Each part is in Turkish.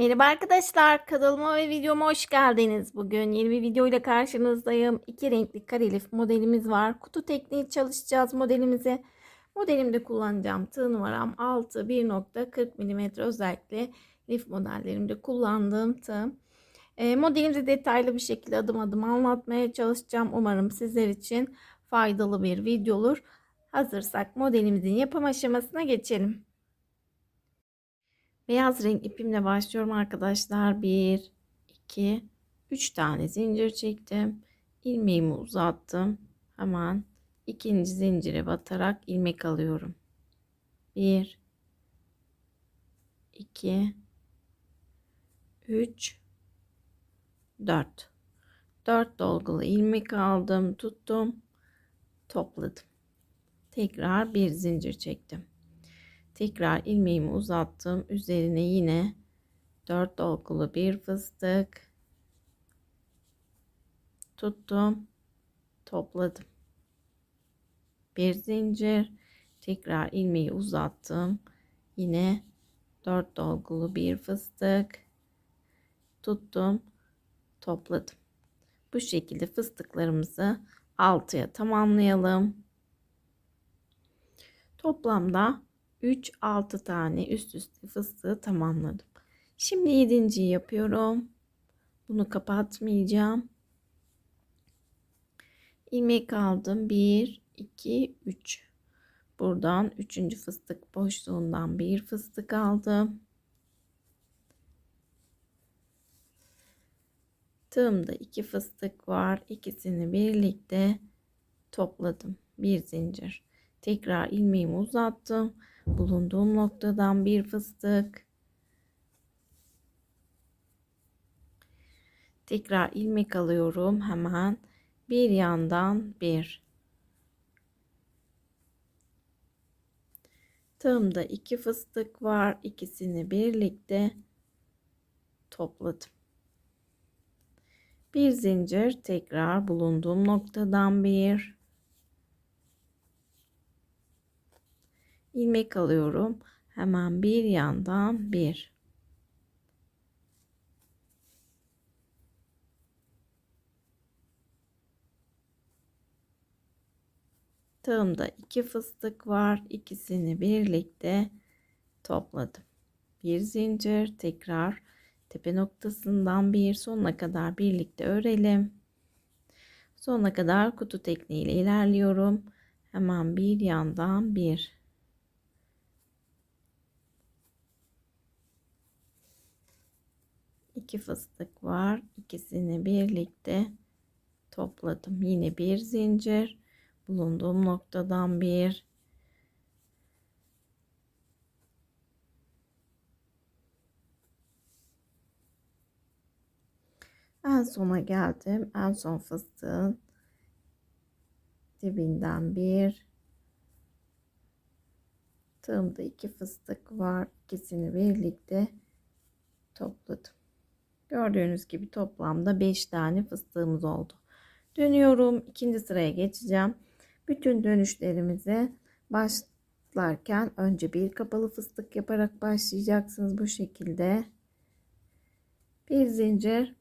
Merhaba arkadaşlar, kanalıma ve videoma hoş geldiniz. Bugün yeni bir video ile karşınızdayım. İki renkli karelif modelimiz var. Kutu tekniği çalışacağız modelimizi. Modelimde kullanacağım tığ numaram 6 1.40 mm özellikle lif modellerimde kullandığım tığ. E, modelimizi detaylı bir şekilde adım adım anlatmaya çalışacağım. Umarım sizler için faydalı bir video olur. Hazırsak modelimizin yapım aşamasına geçelim. Beyaz renk ipimle başlıyorum arkadaşlar. 1, 2, 3 tane zincir çektim. ilmeğimi uzattım. Hemen ikinci zincire batarak ilmek alıyorum. 1, 2, 3, 4. 4 dolgulu ilmek aldım, tuttum, topladım. Tekrar bir zincir çektim. Tekrar ilmeğimi uzattım. Üzerine yine 4 dolgulu bir fıstık tuttum. Topladım. Bir zincir. Tekrar ilmeği uzattım. Yine 4 dolgulu bir fıstık tuttum. Topladım. Bu şekilde fıstıklarımızı 6'ya tamamlayalım. Toplamda 3 6 tane üst üste fıstığı tamamladım. Şimdi 7. yapıyorum. Bunu kapatmayacağım. ilmek aldım. 1 2 3. Buradan 3. fıstık boşluğundan bir fıstık aldım. Tığımda 2 fıstık var. İkisini birlikte topladım. Bir zincir. Tekrar ilmeğimi uzattım bulunduğum noktadan bir fıstık. Tekrar ilmek alıyorum hemen. Bir yandan bir. Tığımda iki fıstık var. İkisini birlikte topladım. Bir zincir tekrar bulunduğum noktadan bir ilmek alıyorum. Hemen bir yandan bir. Tığımda iki fıstık var. İkisini birlikte topladım. Bir zincir tekrar tepe noktasından bir sonuna kadar birlikte örelim. Sonuna kadar kutu tekniğiyle ilerliyorum. Hemen bir yandan bir. İki fıstık var. İkisini birlikte topladım. Yine bir zincir. Bulunduğum noktadan bir. En sona geldim. En son fıstığın dibinden bir. Tığımda iki fıstık var. İkisini birlikte topladım. Gördüğünüz gibi toplamda 5 tane fıstığımız oldu. Dönüyorum. ikinci sıraya geçeceğim. Bütün dönüşlerimizi başlarken önce bir kapalı fıstık yaparak başlayacaksınız bu şekilde. Bir zincir.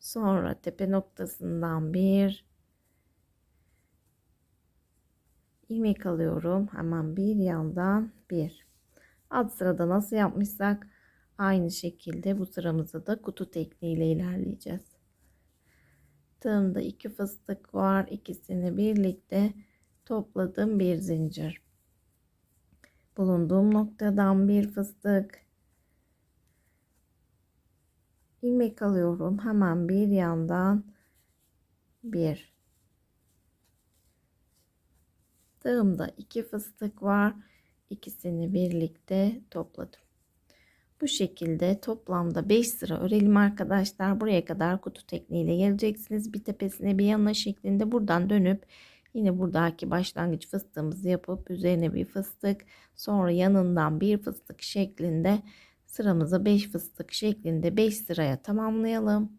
Sonra tepe noktasından bir ilmek alıyorum. Hemen bir yandan bir. Alt sırada nasıl yapmışsak Aynı şekilde bu sıramızda da kutu tekniğiyle ilerleyeceğiz. Tığımda iki fıstık var. İkisini birlikte topladım bir zincir. Bulunduğum noktadan bir fıstık. ilmek alıyorum. Hemen bir yandan bir. Tığımda iki fıstık var. İkisini birlikte topladım. Bu şekilde toplamda 5 sıra örelim arkadaşlar. Buraya kadar kutu tekniğiyle geleceksiniz. Bir tepesine bir yanına şeklinde buradan dönüp yine buradaki başlangıç fıstığımızı yapıp üzerine bir fıstık sonra yanından bir fıstık şeklinde sıramızı 5 fıstık şeklinde 5 sıraya tamamlayalım.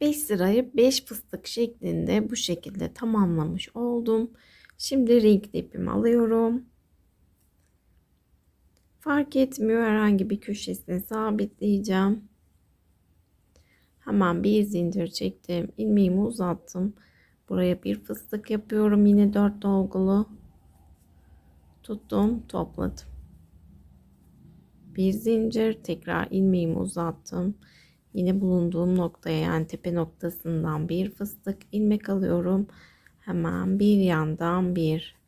5 sırayı 5 fıstık şeklinde bu şekilde tamamlamış oldum. Şimdi renkli ipimi alıyorum Fark etmiyor herhangi bir köşesine sabitleyeceğim. Hemen bir zincir çektim. ilmeğimi uzattım. Buraya bir fıstık yapıyorum. Yine 4 dolgulu. Tuttum, topladım. Bir zincir, tekrar ilmeğimi uzattım. Yine bulunduğum noktaya yani tepe noktasından bir fıstık ilmek alıyorum. Hemen bir yandan bir.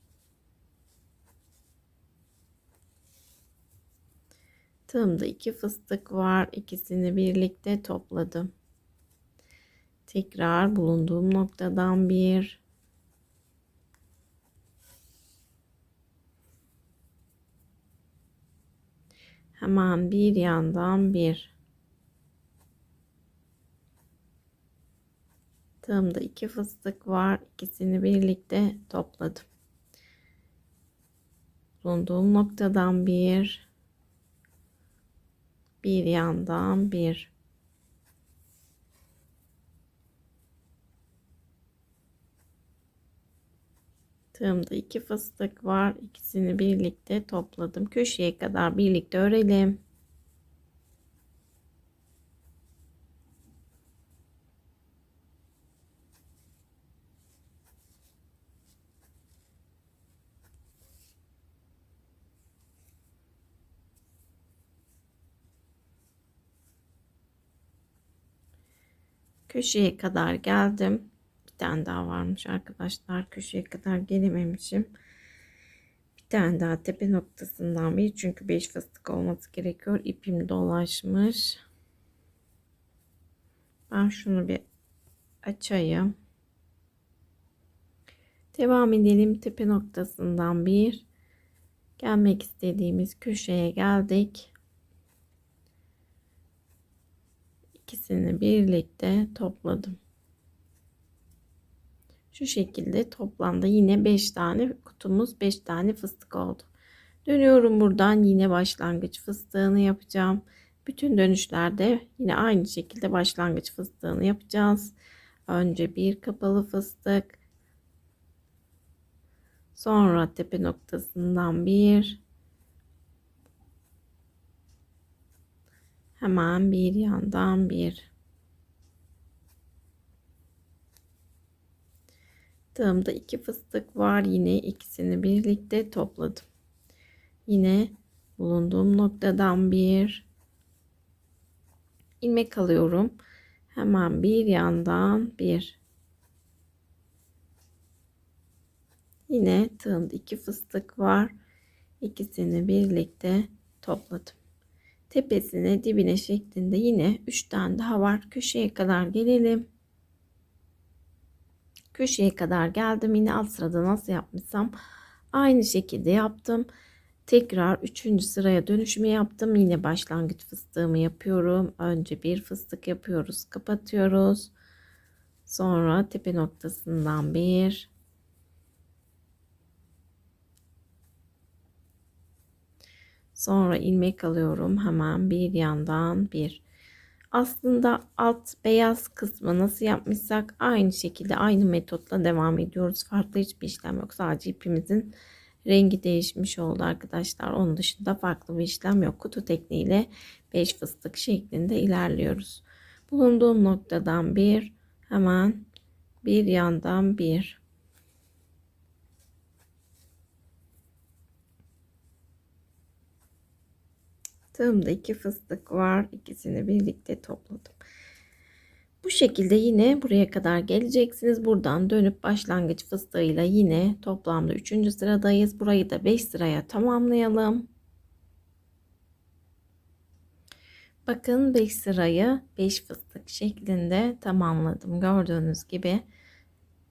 Tığımda iki fıstık var. İkisini birlikte topladım. Tekrar bulunduğum noktadan bir. Hemen bir yandan bir. Tığımda iki fıstık var. İkisini birlikte topladım. Bulunduğum noktadan bir. Bir yandan bir. Tığımda iki fıstık var. İkisini birlikte topladım. Köşeye kadar birlikte örelim. Köşeye kadar geldim. Bir tane daha varmış arkadaşlar. Köşeye kadar gelememişim. Bir tane daha tepe noktasından bir. Çünkü 5 fıstık olması gerekiyor. İpim dolaşmış. Ben şunu bir açayım. Devam edelim. Tepe noktasından bir. Gelmek istediğimiz köşeye geldik. İkisini birlikte topladım. Şu şekilde toplamda yine 5 tane kutumuz 5 tane fıstık oldu. Dönüyorum buradan yine başlangıç fıstığını yapacağım. Bütün dönüşlerde yine aynı şekilde başlangıç fıstığını yapacağız. Önce bir kapalı fıstık. Sonra tepe noktasından bir Hemen bir yandan bir. Tığımda iki fıstık var. Yine ikisini birlikte topladım. Yine bulunduğum noktadan bir ilmek alıyorum. Hemen bir yandan bir. Yine tığımda iki fıstık var. İkisini birlikte topladım tepesine dibine şeklinde yine 3 tane daha var. Köşeye kadar gelelim. Köşeye kadar geldim. Yine alt sırada nasıl yapmışsam aynı şekilde yaptım. Tekrar 3. sıraya dönüşümü yaptım. Yine başlangıç fıstığımı yapıyorum. Önce bir fıstık yapıyoruz. Kapatıyoruz. Sonra tepe noktasından bir Sonra ilmek alıyorum. Hemen bir yandan bir. Aslında alt beyaz kısmı nasıl yapmışsak aynı şekilde aynı metotla devam ediyoruz. Farklı hiçbir işlem yok. Sadece ipimizin rengi değişmiş oldu arkadaşlar. Onun dışında farklı bir işlem yok. Kutu tekniğiyle 5 fıstık şeklinde ilerliyoruz. Bulunduğum noktadan bir hemen bir yandan bir Tığımda iki fıstık var. İkisini birlikte topladım. Bu şekilde yine buraya kadar geleceksiniz. Buradan dönüp başlangıç fıstığıyla yine toplamda 3. sıradayız. Burayı da 5 sıraya tamamlayalım. Bakın 5 sırayı 5 fıstık şeklinde tamamladım. Gördüğünüz gibi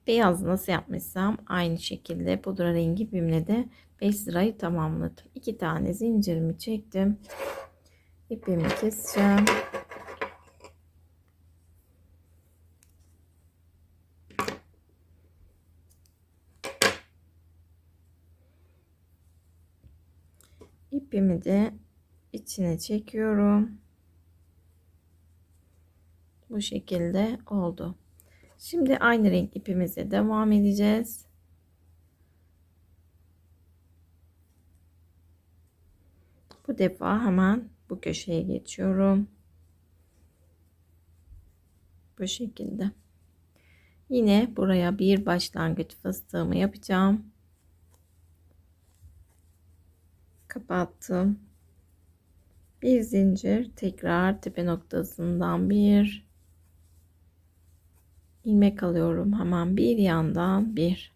beyaz nasıl yapmışsam aynı şekilde pudra rengi bimle de 5 sırayı tamamladım. 2 tane zincirimi çektim. İpimi keseceğim. İpimi de içine çekiyorum. Bu şekilde oldu. Şimdi aynı renk ipimize devam edeceğiz. Bu defa hemen bu köşeye geçiyorum. Bu şekilde. Yine buraya bir başlangıç fıstığımı yapacağım. Kapattım. Bir zincir tekrar tepe noktasından bir ilmek alıyorum. Hemen bir yandan bir.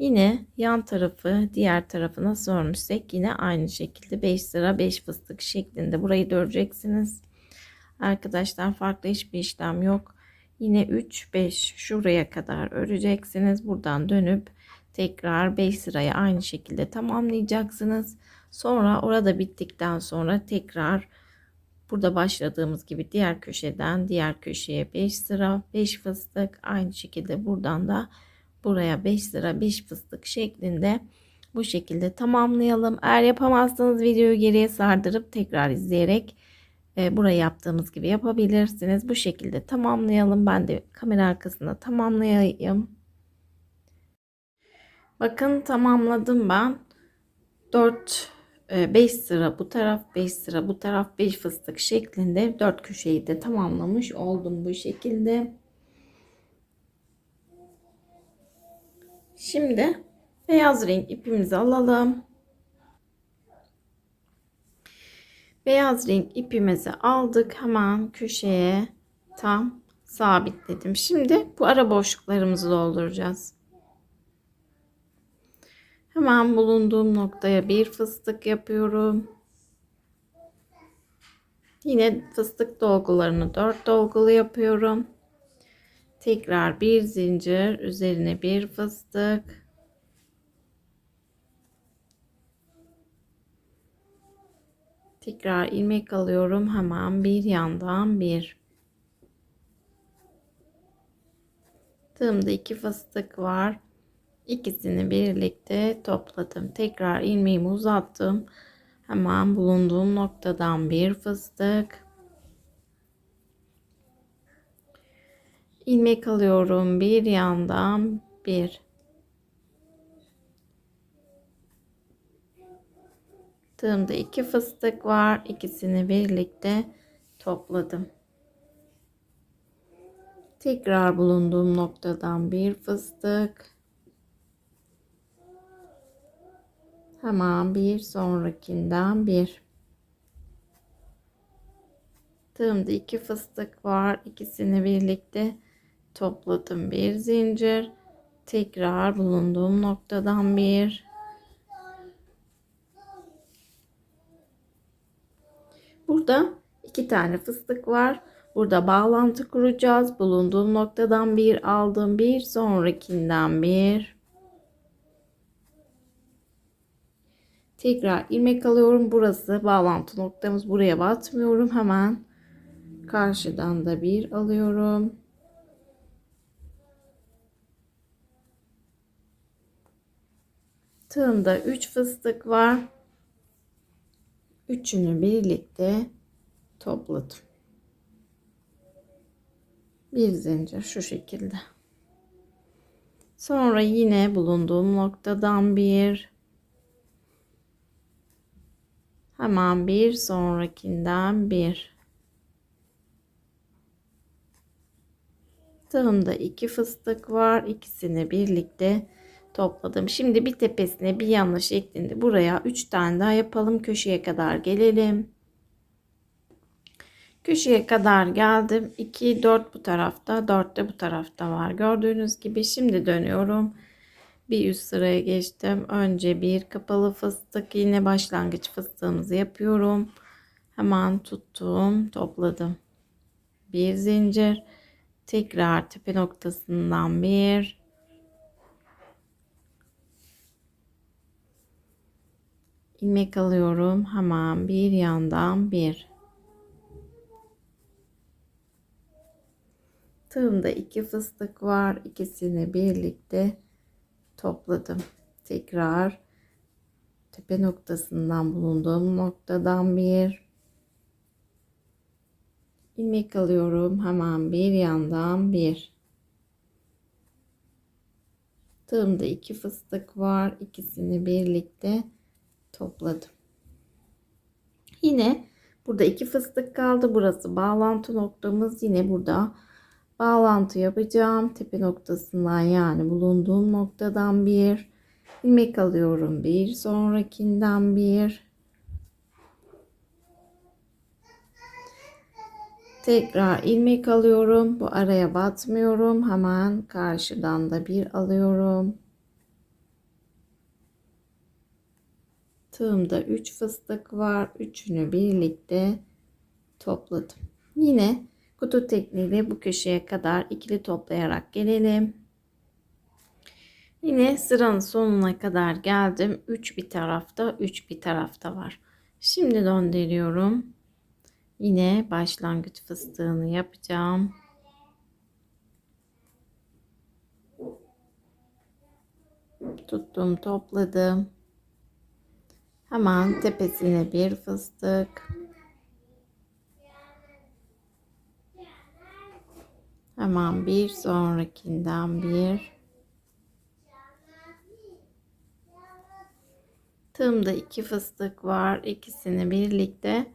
Yine yan tarafı diğer tarafına sormuşsak yine aynı şekilde 5 sıra 5 fıstık şeklinde burayı döreceksiniz. Arkadaşlar farklı hiçbir işlem yok. Yine 3 5 şuraya kadar öreceksiniz. Buradan dönüp tekrar 5 sırayı aynı şekilde tamamlayacaksınız. Sonra orada bittikten sonra tekrar burada başladığımız gibi diğer köşeden diğer köşeye 5 sıra 5 fıstık aynı şekilde buradan da buraya 5 sıra 5 fıstık şeklinde bu şekilde tamamlayalım. Eğer yapamazsanız videoyu geriye sardırıp tekrar izleyerek e, burayı yaptığımız gibi yapabilirsiniz. Bu şekilde tamamlayalım. Ben de kamera arkasında tamamlayayım. Bakın tamamladım ben. 4 5 sıra bu taraf 5 sıra bu taraf 5 fıstık şeklinde 4 köşeyi de tamamlamış oldum bu şekilde. Şimdi beyaz renk ipimizi alalım. Beyaz renk ipimizi aldık. Hemen köşeye tam sabitledim. Şimdi bu ara boşluklarımızı dolduracağız. Hemen bulunduğum noktaya bir fıstık yapıyorum. Yine fıstık dolgularını 4 dolgulu yapıyorum. Tekrar bir zincir üzerine bir fıstık. Tekrar ilmek alıyorum. Hemen bir yandan bir. Tığımda iki fıstık var. İkisini birlikte topladım. Tekrar ilmeğimi uzattım. Hemen bulunduğum noktadan bir fıstık. İlmek alıyorum bir yandan bir. Tığımda iki fıstık var ikisini birlikte topladım. Tekrar bulunduğum noktadan bir fıstık. Hemen bir sonrakinden bir. Tığımda iki fıstık var ikisini birlikte topladım. Bir zincir. Tekrar bulunduğum noktadan bir. Burada iki tane fıstık var. Burada bağlantı kuracağız. Bulunduğum noktadan bir aldım bir sonrakinden bir. Tekrar ilmek alıyorum. Burası bağlantı noktamız. Buraya batmıyorum. Hemen karşıdan da bir alıyorum Tığımda 3 fıstık var. Üçünü birlikte topladım. Bir zincir şu şekilde. Sonra yine bulunduğum noktadan bir hemen bir sonrakinden bir tığımda iki fıstık var ikisini birlikte topladım. Şimdi bir tepesine bir yanlış şeklinde buraya 3 tane daha yapalım. Köşeye kadar gelelim. Köşeye kadar geldim. 2 4 bu tarafta, 4 de bu tarafta var. Gördüğünüz gibi şimdi dönüyorum. Bir üst sıraya geçtim. Önce bir kapalı fıstık, yine başlangıç fıstığımızı yapıyorum. Hemen tuttum, topladım. Bir zincir, tekrar tepe noktasından bir ilmek alıyorum. Hemen bir yandan bir. Tığımda iki fıstık var. İkisini birlikte topladım. Tekrar tepe noktasından bulunduğum noktadan bir ilmek alıyorum. Hemen bir yandan bir. Tığımda iki fıstık var. İkisini birlikte topladım. Yine burada iki fıstık kaldı. Burası bağlantı noktamız. Yine burada bağlantı yapacağım. Tepe noktasından yani bulunduğum noktadan bir ilmek alıyorum. Bir sonrakinden bir Tekrar ilmek alıyorum. Bu araya batmıyorum. Hemen karşıdan da bir alıyorum. Tığımda 3 fıstık var. Üçünü birlikte topladım. Yine kutu tekniğiyle bu köşeye kadar ikili toplayarak gelelim. Yine sıranın sonuna kadar geldim. 3 bir tarafta, 3 bir tarafta var. Şimdi döndürüyorum. Yine başlangıç fıstığını yapacağım. Tuttum, topladım. Hemen tepesine bir fıstık. Hemen bir sonrakinden bir. Tığımda iki fıstık var. İkisini birlikte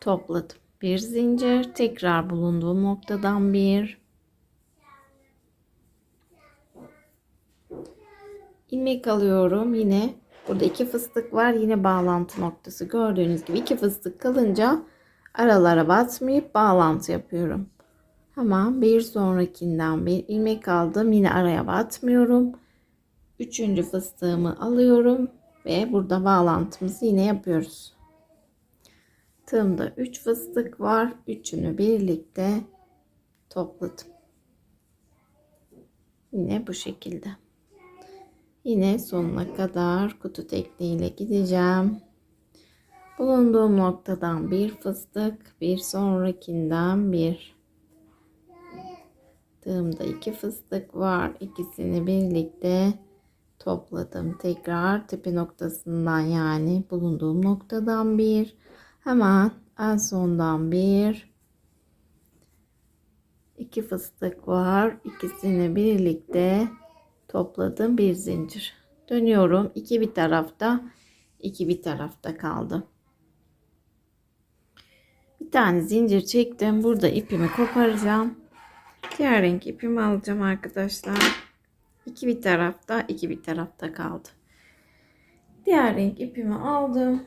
topladım. Bir zincir tekrar bulunduğum noktadan bir ilmek alıyorum. Yine burada iki fıstık var. Yine bağlantı noktası. Gördüğünüz gibi iki fıstık kalınca aralara batmayıp bağlantı yapıyorum. Hemen bir sonrakinden bir ilmek aldım. Yine araya batmıyorum. Üçüncü fıstığımı alıyorum ve burada bağlantımızı yine yapıyoruz. Tığımda 3 fıstık var. Üçünü birlikte topladım. Yine bu şekilde. Yine sonuna kadar kutu tekniğiyle gideceğim. Bulunduğum noktadan bir fıstık, bir sonrakinden bir. Tığımda iki fıstık var. İkisini birlikte topladım. Tekrar tepe noktasından yani bulunduğum noktadan bir. Hemen en sondan bir iki fıstık var. İkisini birlikte topladım bir zincir. Dönüyorum. iki bir tarafta, iki bir tarafta kaldı. Bir tane zincir çektim. Burada ipimi koparacağım. Diğer renk ipimi alacağım arkadaşlar. İki bir tarafta, iki bir tarafta kaldı. Diğer renk ipimi aldım.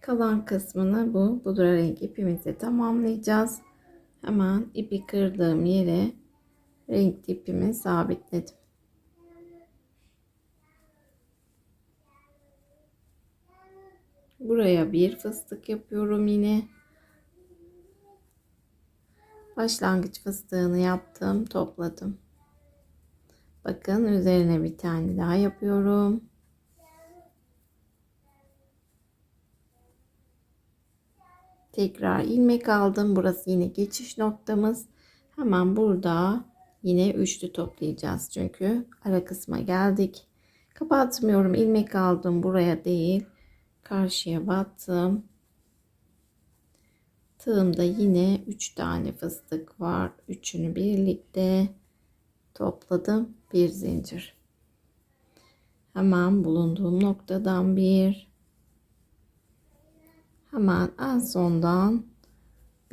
Kalan kısmını bu pudra renk ipimizle tamamlayacağız. Hemen ipi kırdığım yere renk ipimi sabitledim. Buraya bir fıstık yapıyorum yine. Başlangıç fıstığını yaptım, topladım. Bakın üzerine bir tane daha yapıyorum. Tekrar ilmek aldım. Burası yine geçiş noktamız. Hemen burada yine üçlü toplayacağız. Çünkü ara kısma geldik. Kapatmıyorum. ilmek aldım. Buraya değil. Karşıya battım. Tığımda yine 3 tane fıstık var. Üçünü birlikte topladım. Bir zincir. Hemen bulunduğum noktadan bir Hemen en sondan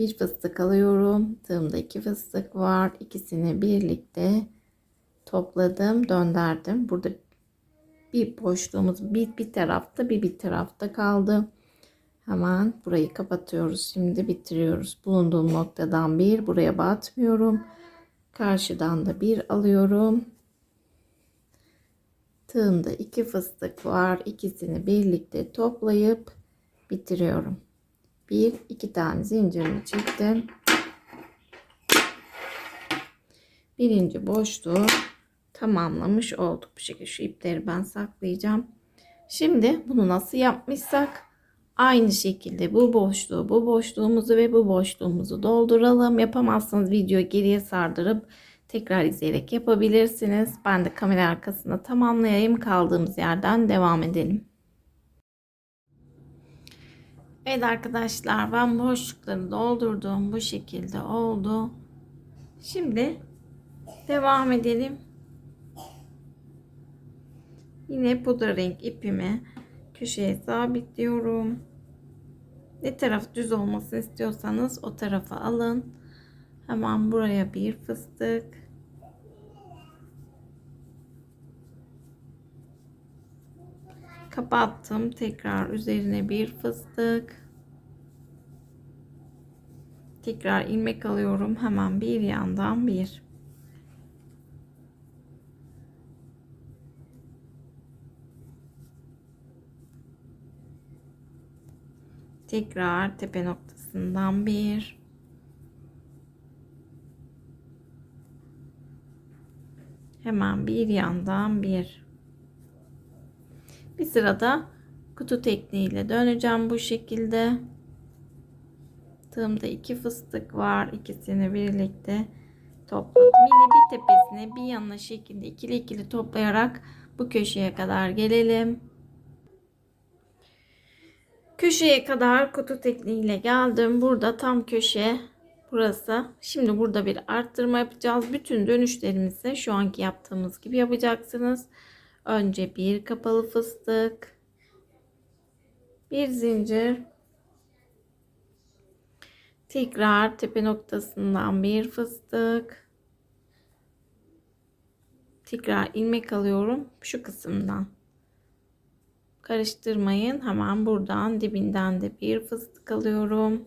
bir fıstık alıyorum. Tığımda iki fıstık var. İkisini birlikte topladım, döndürdüm. Burada bir boşluğumuz bir, bir tarafta bir bir tarafta kaldı. Hemen burayı kapatıyoruz. Şimdi bitiriyoruz. Bulunduğum noktadan bir buraya batmıyorum. Karşıdan da bir alıyorum. Tığımda iki fıstık var. İkisini birlikte toplayıp bitiriyorum. Bir iki tane zincirimi çektim. Birinci boşluğu tamamlamış olduk. Bu şekilde şu ipleri ben saklayacağım. Şimdi bunu nasıl yapmışsak aynı şekilde bu boşluğu, bu boşluğumuzu ve bu boşluğumuzu dolduralım. Yapamazsanız videoyu geriye sardırıp tekrar izleyerek yapabilirsiniz. Ben de kamera arkasında tamamlayayım. Kaldığımız yerden devam edelim. Evet arkadaşlar ben boşlukları doldurdum. Bu şekilde oldu. Şimdi devam edelim. Yine pudra renk ipimi köşeye sabitliyorum. Ne taraf düz olmasını istiyorsanız o tarafa alın. Hemen buraya bir fıstık. Kapattım. Tekrar üzerine bir fıstık. Tekrar ilmek alıyorum. Hemen bir yandan bir. Tekrar tepe noktasından bir. Hemen bir yandan bir. Bir sırada kutu tekniğiyle döneceğim bu şekilde. Tığımda iki fıstık var. İkisini birlikte topladım. Yine bir tepesine bir yanına şekilde ikili ikili toplayarak bu köşeye kadar gelelim. Köşeye kadar kutu tekniğiyle geldim. Burada tam köşe burası. Şimdi burada bir arttırma yapacağız. Bütün dönüşlerimizi şu anki yaptığımız gibi yapacaksınız. Önce bir kapalı fıstık. Bir zincir. Tekrar tepe noktasından bir fıstık. Tekrar ilmek alıyorum şu kısımdan. Karıştırmayın. Hemen buradan dibinden de bir fıstık alıyorum.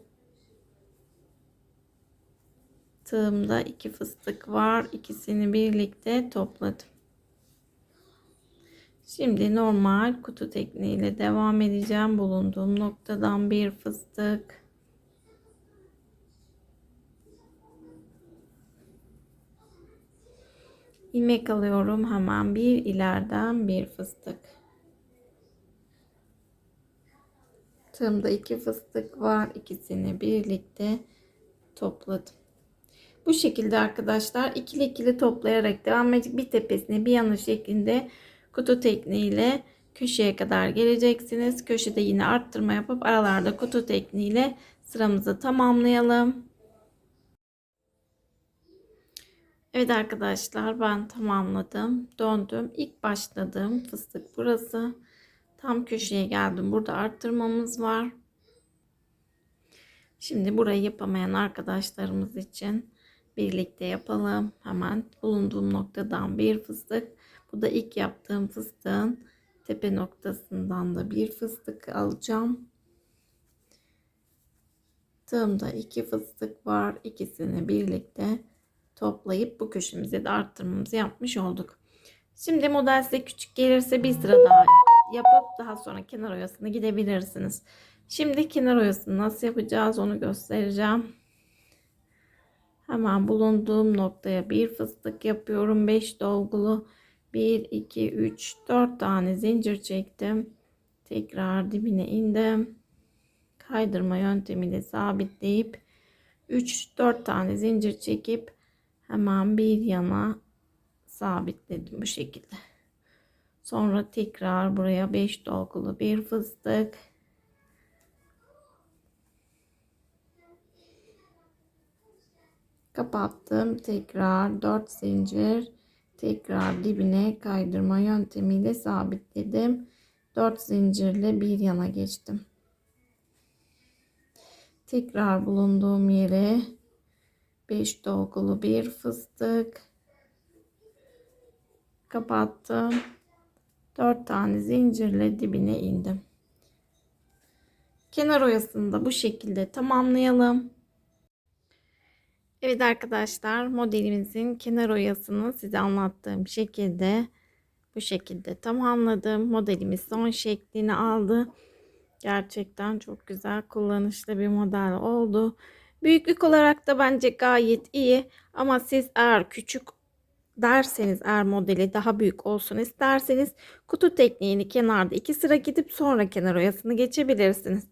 Tığımda iki fıstık var. İkisini birlikte topladım. Şimdi normal kutu tekniğiyle devam edeceğim. Bulunduğum noktadan bir fıstık. ilmek alıyorum. Hemen bir ileriden bir fıstık. Tığımda iki fıstık var. İkisini birlikte topladım. Bu şekilde arkadaşlar ikili ikili toplayarak devam edecek. Bir tepesine bir yanı şeklinde kutu tekniğiyle köşeye kadar geleceksiniz. Köşede yine arttırma yapıp aralarda kutu tekniğiyle sıramızı tamamlayalım. Evet arkadaşlar ben tamamladım. Döndüm. İlk başladığım fıstık burası. Tam köşeye geldim. Burada arttırmamız var. Şimdi burayı yapamayan arkadaşlarımız için birlikte yapalım. Hemen bulunduğum noktadan bir fıstık. Bu da ilk yaptığım fıstığın tepe noktasından da bir fıstık alacağım. Tığımda iki fıstık var. İkisini birlikte toplayıp bu köşemize de arttırmamızı yapmış olduk. Şimdi model size küçük gelirse bir sıra daha yapıp daha sonra kenar oyasına gidebilirsiniz. Şimdi kenar oyasını nasıl yapacağız onu göstereceğim. Hemen bulunduğum noktaya bir fıstık yapıyorum. 5 dolgulu 1 2 3 4 tane zincir çektim. Tekrar dibine indim. Kaydırma yöntemiyle sabitleyip 3 4 tane zincir çekip hemen bir yana sabitledim bu şekilde. Sonra tekrar buraya 5 dolgulu bir fıstık. Kapattım. Tekrar 4 zincir. Tekrar dibine kaydırma yöntemiyle sabitledim. 4 zincirle bir yana geçtim. Tekrar bulunduğum yere 5 dolgulu bir fıstık kapattım 4 tane zincirle dibine indim kenar oyasını da bu şekilde tamamlayalım Evet arkadaşlar modelimizin kenar oyasını size anlattığım şekilde bu şekilde tamamladım modelimiz son şeklini aldı gerçekten çok güzel kullanışlı bir model oldu Büyüklük olarak da bence gayet iyi. Ama siz eğer küçük derseniz eğer modeli daha büyük olsun isterseniz kutu tekniğini kenarda iki sıra gidip sonra kenar oyasını geçebilirsiniz.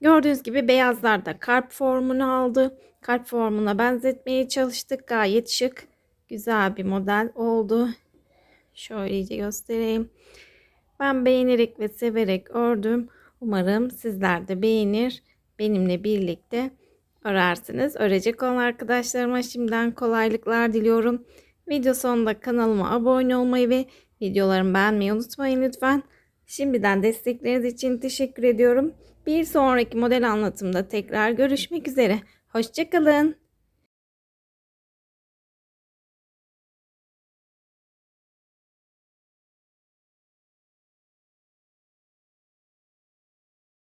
Gördüğünüz gibi beyazlar da kalp formunu aldı. Kalp formuna benzetmeye çalıştık. Gayet şık, güzel bir model oldu. Şöyle göstereyim. Ben beğenerek ve severek ördüm. Umarım sizler de beğenir. Benimle birlikte örersiniz. Örecek olan arkadaşlarıma şimdiden kolaylıklar diliyorum. Video sonunda kanalıma abone olmayı ve videolarımı beğenmeyi unutmayın lütfen. Şimdiden destekleriniz için teşekkür ediyorum. Bir sonraki model anlatımda tekrar görüşmek üzere. Hoşçakalın.